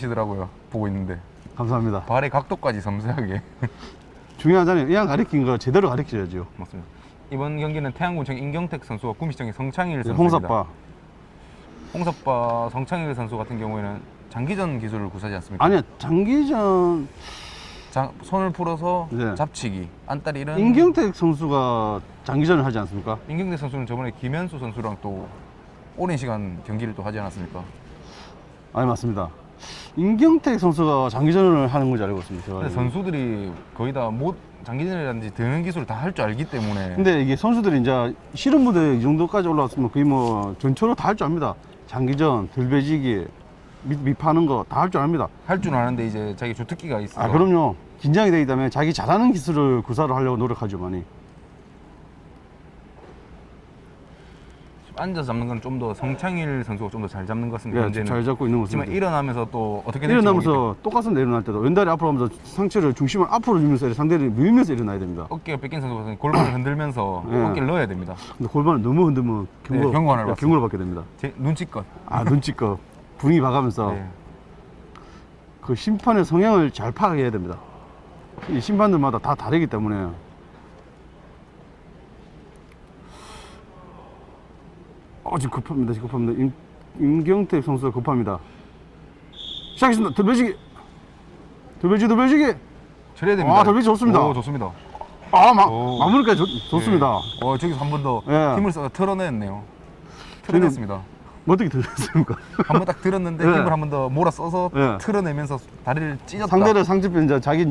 이시더라고요. 보고 있는데 감사합니다. 발의 각도까지 섬세하게. 중요하잖아요. 이왕 가리킨 거 제대로 가르쳐야죠. 맞습니다. 이번 경기는 태양군청 임경택 선수와 구미시청의 성창일. 네, 홍사빠. 홍사빠 성창일 선수 같은 경우에는 장기전 기술을 구사하지 않습니까? 아니야, 장기전 자, 손을 풀어서 네. 잡치기, 안따리 이런. 임경택 선수가 장기전을 하지 않습니까? 임경택 선수는 저번에 김현수 선수랑 또 오랜 시간 경기를 또 하지 않았습니까? 아니 맞습니다. 임경택 선수가 장기전을 하는 건지 알고 있습니다. 제가 근데 알기로는. 선수들이 거의 다 못 장기전이라든지 드는 기술을 다 할 줄 알기 때문에 근데 이게 선수들이 이제 실험 무대 이 정도까지 올라왔으면 거의 뭐 전초로 다 할 줄 압니다. 장기전, 들배지기, 밑, 밑 파는 거 다 할 줄 압니다. 할 줄 아는데 이제 자기 주특기가 있어. 아 그럼요. 긴장이 되기 때문에 자기 잘하는 기술을 구사를 하려고 노력하죠 많이. 앉아서 잡는 건 좀 더 성창일 선수가 좀 더 잘 잡는 것 같습니다. 예, 현재는. 잘 잡고 있는 하지만 모습입니다. 일어나면서 또 어떻게 될지 일어나면서 똑같은데 일어날 때도 왼다리 앞으로 하면서 상체를 중심을 앞으로 주면서 상대를 밀면서 일어나야 됩니다. 어깨가 뺏긴 선수 같은 골반을 흔들면서 예. 어깨를 넣어야 됩니다. 근데 골반을 너무 흔들면 경고, 네, 경고 하나를 예, 받습니다. 경고를 받게 됩니다. 제 눈치껏. 아 눈치껏 분위기 봐가면서 네. 그 심판의 성향을 잘 파악해야 됩니다. 이 심판들마다 다 다르기 때문에 어 지금 급합니다. 지금 급합니다. 임, 임경택 선수가 급합니다. 시작했습니다. 들배지기 들배지 들배지기 처리해야 됩니다. 아, 더블 좋습니다. 오, 좋습니다. 아 마, 오. 마무리까지 좋, 좋습니다. 예. 어, 저기서 한 번 더 예. 힘을 써서 털어냈네요. 털어냈습니다. 뭐 어떻게 들으셨습니까? 한 번 딱 들었는데 예. 힘을 한 번 더 몰아 써서 예. 틀어내면서 다리를 찢었다. 상대를 상대편 이제 자기